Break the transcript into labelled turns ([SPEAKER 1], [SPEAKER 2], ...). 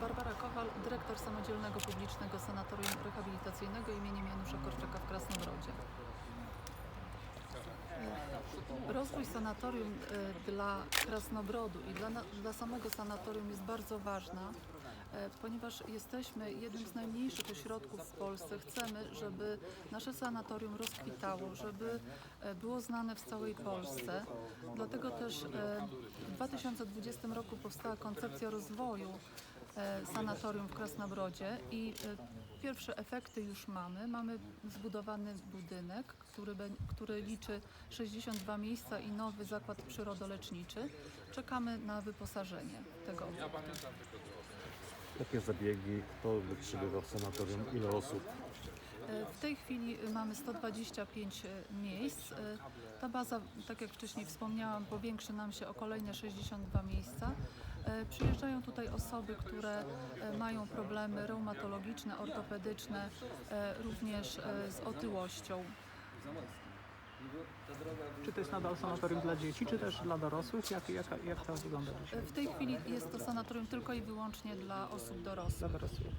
[SPEAKER 1] Barbara Kowal, dyrektor Samodzielnego Publicznego Sanatorium Rehabilitacyjnego imieniem Janusza Korczaka w Krasnobrodzie. E, Rozwój sanatorium e, dla Krasnobrodu i dla, dla samego sanatorium jest bardzo ważna, ponieważ jesteśmy jednym z najmniejszych ośrodków w Polsce. Chcemy, żeby nasze sanatorium rozkwitało, żeby e, było znane w całej Polsce. Dlatego też e, w 2020 roku powstała koncepcja rozwoju e, sanatorium w Krasnobrodzie i e, pierwsze efekty już mamy. Mamy zbudowany budynek, który, który liczy 62 miejsca i nowy zakład przyrodoleczniczy. Czekamy na wyposażenie tego.
[SPEAKER 2] Jakie zabiegi, kto przybywa w sanatorium, ile osób?
[SPEAKER 1] E, W tej chwili mamy 125 e, miejsc. E, Ta baza, tak jak wcześniej wspomniałam, powiększy nam się o kolejne 62 miejsca. E, Przyjeżdżają tutaj osoby, które mają problemy reumatologiczne, ortopedyczne, również z otyłością.
[SPEAKER 3] Czy to jest nadal sanatorium dla dzieci, czy też dla dorosłych? Jak, jak, jak to wygląda dzisiaj?
[SPEAKER 1] W tej chwili jest to sanatorium tylko i wyłącznie dla osób dorosłych.
[SPEAKER 3] Dla dorosłych.